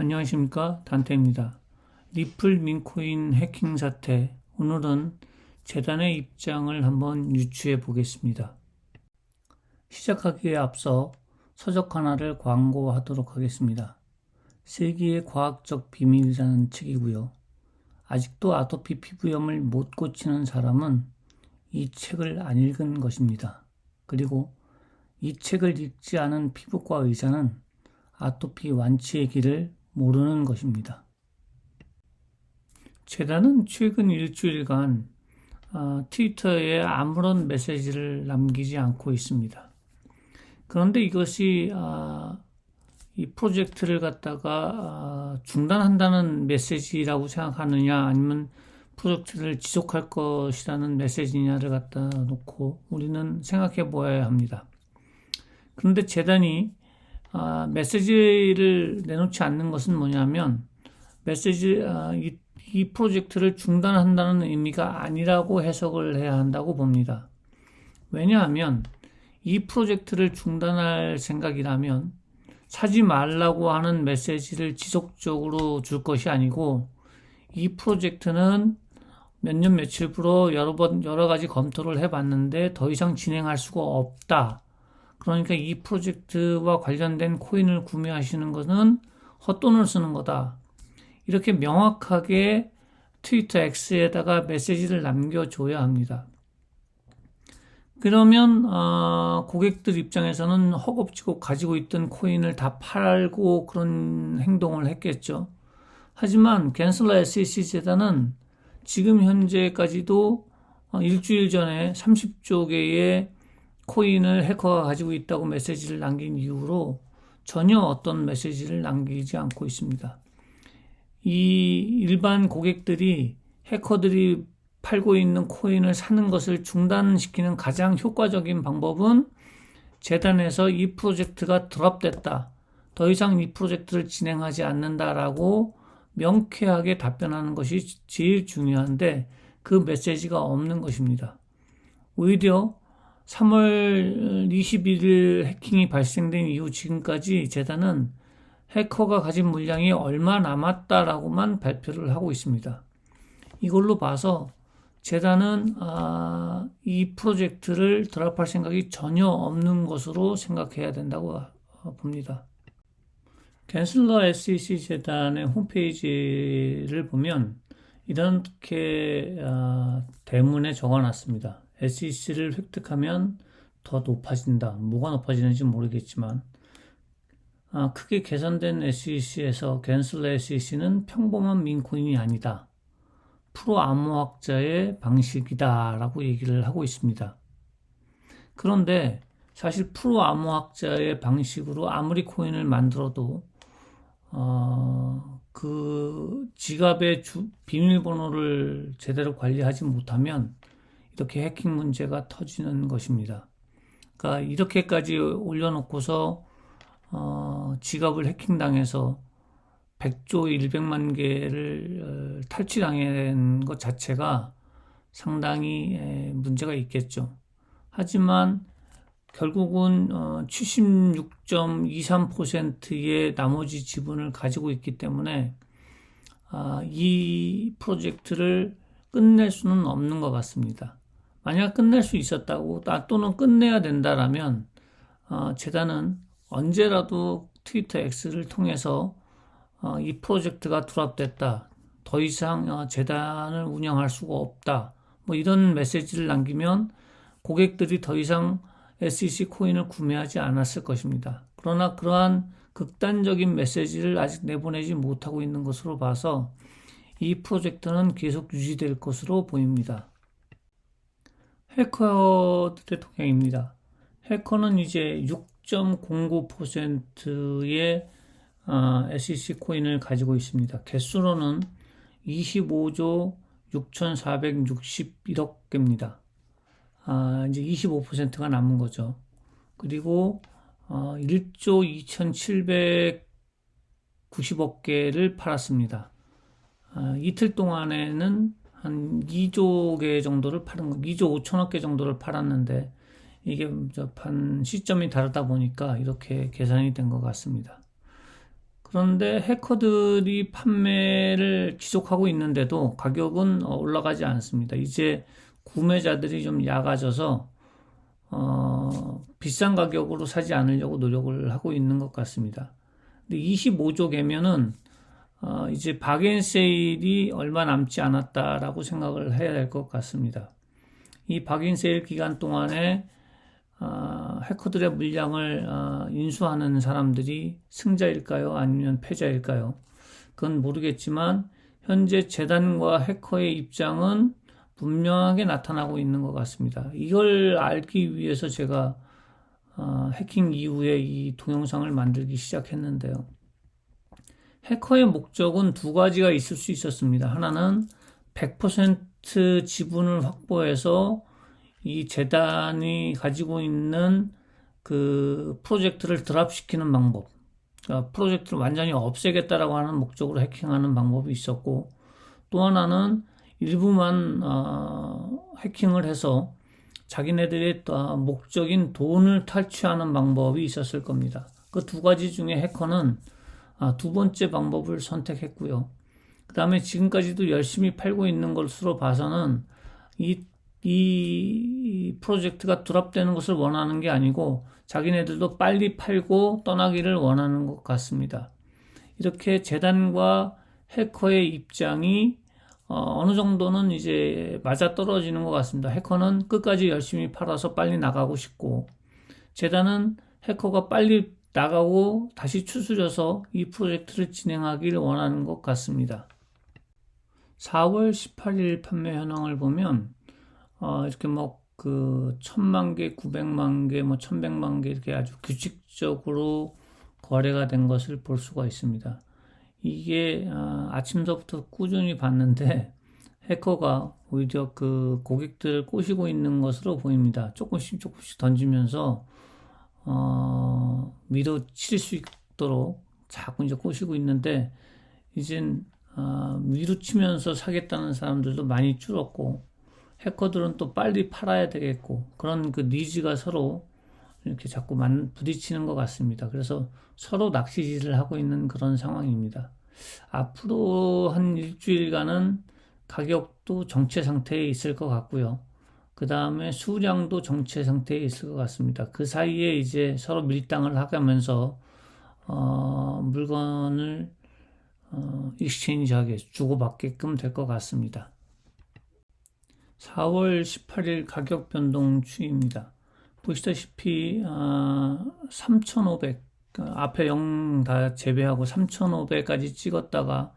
안녕하십니까 단태입니다. 리플 민코인 해킹 사태 오늘은 재단의 입장을 한번 유추해 보겠습니다. 시작하기에 앞서 서적 하나를 광고하도록 하겠습니다. 세기의 과학적 비밀이라는 책이고요. 아직도 아토피 피부염을 못 고치는 사람은 이 책을 안 읽은 것입니다. 그리고 이 책을 읽지 않은 피부과 의사는 아토피 완치의 길을 모르는 것입니다. 재단은 최근 일주일간 어, 트위터에 아무런 메시지를 남기지 않고 있습니다. 그런데 이것이 어, 이 프로젝트를 갖다가 어, 중단한다는 메시지라고 생각하느냐 아니면 프로젝트를 지속할 것이라는 메시지냐를 갖다 놓고 우리는 생각해 보아야 합니다. 그런데 재단이 아, 메시지를 내놓지 않는 것은 뭐냐면 메시지 아, 이, 이 프로젝트를 중단한다는 의미가 아니라고 해석을 해야 한다고 봅니다. 왜냐하면 이 프로젝트를 중단할 생각이라면 사지 말라고 하는 메시지를 지속적으로 줄 것이 아니고 이 프로젝트는 몇 년 며칠부로 여러 번 여러 가지 검토를 해봤는데 더 이상 진행할 수가 없다. 그러니까 이 프로젝트와 관련된 코인을 구매하시는 것은 헛돈을 쓰는 거다. 이렇게 명확하게 트위터 X에다가 메시지를 남겨줘야 합니다. 그러면 어, 고객들 입장에서는 허겁지겁 가지고 있던 코인을 다 팔고 그런 행동을 했겠죠. 하지만 겐슬러 SEC 재단은 지금 현재까지도 어, 일주일 전에 30조 개의 코인을 해커가 가지고 있다고 메시지를 남긴 이후로 전혀 어떤 메시지를 남기지 않고 있습니다. 이 일반 고객들이 해커들이 팔고 있는 코인을 사는 것을 중단시키는 가장 효과적인 방법은 재단에서 이 프로젝트가 드랍됐다. 더 이상 이 프로젝트를 진행하지 않는다라고 명쾌하게 답변하는 것이 제일 중요한데 그 메시지가 없는 것입니다. 오히려 3월 21일 해킹이 발생된 이후 지금까지 재단은 해커가 가진 물량이 얼마 남았다라고만 발표를 하고 있습니다. 이걸로 봐서 재단은 아, 이 프로젝트를 드랍할 생각이 전혀 없는 것으로 생각해야 된다고 봅니다. 캔슬러 SEC 재단의 홈페이지를 보면 이렇게 아, 대문에 적어놨습니다. SEC를 획득하면 더 높아진다. 뭐가 높아지는지 모르겠지만 아, 크게 개선된 SEC에서 겐슬러 SEC는 평범한 민코인이 아니다. 프로 암호학자의 방식이다 라고 얘기를 하고 있습니다. 그런데 사실 프로 암호학자의 방식으로 아무리 코인을 만들어도 어, 그 지갑의 주, 비밀번호를 제대로 관리하지 못하면 이렇게 해킹 문제가 터지는 것입니다. 그러니까 이렇게까지 올려놓고서 어, 지갑을 해킹당해서 100조 100만 개를 어, 탈취당한 것 자체가 상당히 에, 문제가 있겠죠. 하지만 결국은 어, 76.23%의 나머지 지분을 가지고 있기 때문에 아, 이 프로젝트를 끝낼 수는 없는 것 같습니다. 만약 끝낼 수 있었다고 또는 끝내야 된다라면 어, 재단은 언제라도 트위터 X를 통해서 어, 이 프로젝트가 드랍됐다. 더 이상 어, 재단을 운영할 수가 없다. 뭐 이런 메시지를 남기면 고객들이 더 이상 SEC 코인을 구매하지 않았을 것입니다. 그러나 그러한 극단적인 메시지를 아직 내보내지 못하고 있는 것으로 봐서 이 프로젝트는 계속 유지될 것으로 보입니다. 해커들의 동향입니다. 해커는 이제 6.09%의 어, SEC 코인을 가지고 있습니다. 개수로는 25조 6,461억 개입니다. 아, 이제 25%가 남은 거죠. 그리고 어, 1조 2,790억 개를 팔았습니다. 아, 이틀 동안에는 한 2조 개 정도를 팔은 거, 2조 5천억 개 정도를 팔았는데 이게 판 시점이 다르다 보니까 이렇게 계산이 된 것 같습니다. 그런데 해커들이 판매를 지속하고 있는데도 가격은 어, 올라가지 않습니다. 이제 구매자들이 좀 약아져서 어, 비싼 가격으로 사지 않으려고 노력을 하고 있는 것 같습니다. 근데 25조 개면은 어, 이제 박앤세일이 얼마 남지 않았다라고 생각을 해야 될 것 같습니다. 이 박앤세일 기간 동안에 어, 해커들의 물량을 어, 인수하는 사람들이 승자일까요? 아니면 패자일까요? 그건 모르겠지만 현재 재단과 해커의 입장은 분명하게 나타나고 있는 것 같습니다. 이걸 알기 위해서 제가 어, 해킹 이후에 이 동영상을 만들기 시작했는데요. 해커의 목적은 두 가지가 있을 수 있었습니다. 하나는 100% 지분을 확보해서 이 재단이 가지고 있는 그 프로젝트를 드랍시키는 방법, 그러니까 프로젝트를 완전히 없애겠다라고 하는 목적으로 해킹하는 방법이 있었고, 또 하나는 일부만 어, 해킹을 해서 자기네들의 목적인 돈을 탈취하는 방법이 있었을 겁니다. 그 두 가지 중에 해커는 아, 두 번째 방법을 선택했고요. 그 다음에 지금까지도 열심히 팔고 있는 것으로 봐서는 이, 이 프로젝트가 드랍되는 것을 원하는 게 아니고 자기네들도 빨리 팔고 떠나기를 원하는 것 같습니다. 이렇게 재단과 해커의 입장이 어, 느 정도는 이제 맞아 떨어지는 것 같습니다. 해커는 끝까지 열심히 팔아서 빨리 나가고 싶고, 재단은 해커가 빨리 나가고 다시 추스려서 이 프로젝트를 진행하기를 원하는 것 같습니다. 4월 18일 판매 현황을 보면, 어, 이렇게 뭐, 그, 천만 개, 구백만 개, 뭐, 천백만 개, 이렇게 아주 규칙적으로 거래가 된 것을 볼 수가 있습니다. 이게 아, 아침서부터 꾸준히 봤는데 해커가 오히려 그 고객들을 꼬시고 있는 것으로 보입니다. 조금씩 조금씩 던지면서 어, 밀어칠 수 있도록 자꾸 이제 꼬시고 있는데 이젠 어, 밀어치면서 사겠다는 사람들도 많이 줄었고 해커들은 또 빨리 팔아야 되겠고 그런 그 니즈가 서로 이렇게 자꾸 만 부딪히는 것 같습니다. 그래서 서로 낚시질을 하고 있는 그런 상황입니다. 앞으로 한 일주일간은 가격도 정체 상태에 있을 것 같고요. 그 다음에 수량도 정체 상태에 있을 것 같습니다. 그 사이에 이제 서로 밀당을 하면서 어, 물건을 어, 익스체인지하게 주고받게끔 될 것 같습니다. 4월 18일 가격 변동 추이입니다. 보시다시피 아, 3,500 앞에 0 다 제외하고 3,500까지 찍었다가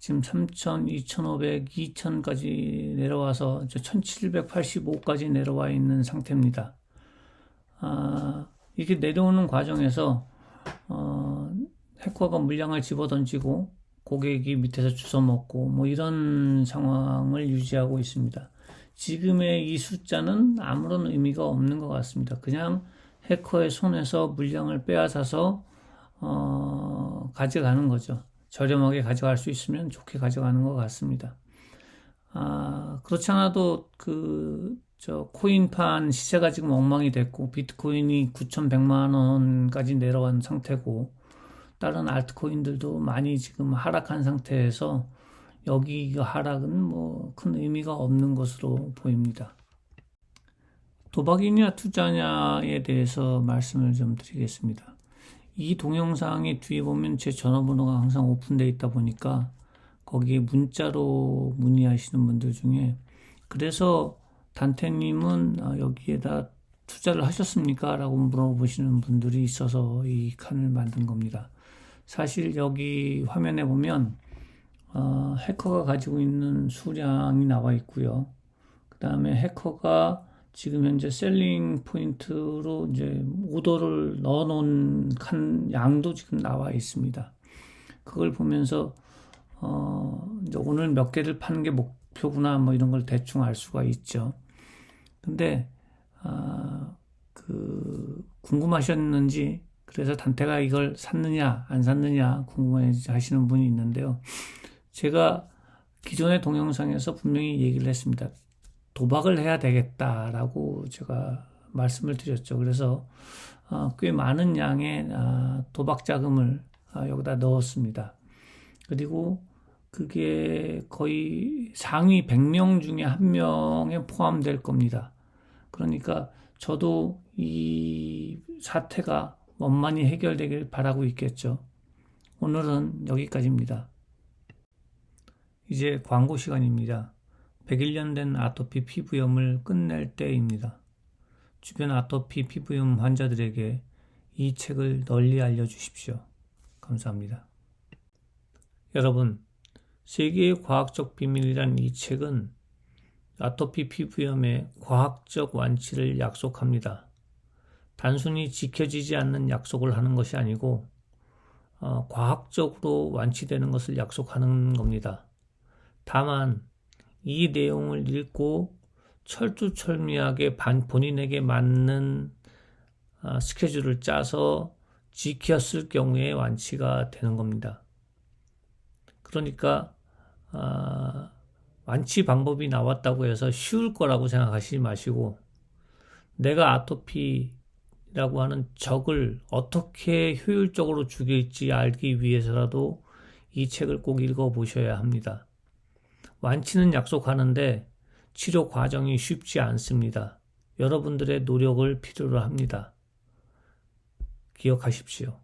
지금 3,000, 2,500, 2,000까지 내려와서 1,785까지 내려와 있는 상태입니다. 아, 이렇게 내려오는 과정에서 어, 해커가 물량을 집어던지고 고객이 밑에서 주워먹고 뭐 이런 상황을 유지하고 있습니다. 지금의 이 숫자는 아무런 의미가 없는 것 같습니다. 그냥 해커의 손에서 물량을 빼앗아서 어, 가져가는 거죠. 저렴하게 가져갈 수 있으면 좋게 가져가는 것 같습니다. 아, 그렇지 않아도 그, 저, 코인판 시세가 지금 엉망이 됐고, 비트코인이 9,100만 원까지 내려간 상태고, 다른 알트코인들도 많이 지금 하락한 상태에서 여기 하락은 뭐 큰 의미가 없는 것으로 보입니다. 도박이냐 투자냐에 대해서 말씀을 좀 드리겠습니다. 이 동영상의 뒤에 보면 제 전화번호가 항상 오픈되어 있다 보니까 거기에 문자로 문의하시는 분들 중에 그래서 단태님은 아, 여기에다 투자를 하셨습니까? 라고 물어보시는 분들이 있어서 이 칸을 만든 겁니다. 사실 여기 화면에 보면 어, 해커가 가지고 있는 수량이 나와 있고요. 그 다음에 해커가 지금 현재 셀링 포인트로 이제 오더를 넣어 놓은 칸 양도 지금 나와 있습니다. 그걸 보면서 어, 이제 오늘 몇 개를 파는 게 목표구나 뭐 이런 걸 대충 알 수가 있죠. 근데 아, 그 궁금하셨는지 그래서 단태가 이걸 샀느냐 안 샀느냐 궁금해 하시는 분이 있는데요. 제가 기존의 동영상에서 분명히 얘기를 했습니다. 도박을 해야 되겠다라고 제가 말씀을 드렸죠. 그래서 어, 꽤 많은 양의 아, 도박 자금을 아, 여기다 넣었습니다. 그리고 그게 거의 상위 100명 중에 한 명에 포함될 겁니다. 그러니까 저도 이 사태가 원만히 해결되길 바라고 있겠죠. 오늘은 여기까지입니다. 이제 광고 시간입니다. 101년 된 아토피 피부염을 끝낼 때입니다. 주변 아토피 피부염 환자들에게 이 책을 널리 알려주십시오. 감사합니다. 여러분, 세계의 과학적 비밀이란 이 책은 아토피 피부염의 과학적 완치를 약속합니다. 단순히 지켜지지 않는 약속을 하는 것이 아니고 어, 과학적으로 완치되는 것을 약속하는 겁니다. 다만 이 내용을 읽고 철두철미하게 반, 본인에게 맞는 어, 스케줄을 짜서 지켰을 경우에 완치가 되는 겁니다. 그러니까 어, 완치 방법이 나왔다고 해서 쉬울 거라고 생각하시지 마시고 내가 아토피라고 하는 적을 어떻게 효율적으로 죽일지 알기 위해서라도 이 책을 꼭 읽어 보셔야 합니다. 완치는 약속하는데 치료 과정이 쉽지 않습니다. 여러분들의 노력을 필요로 합니다. 기억하십시오.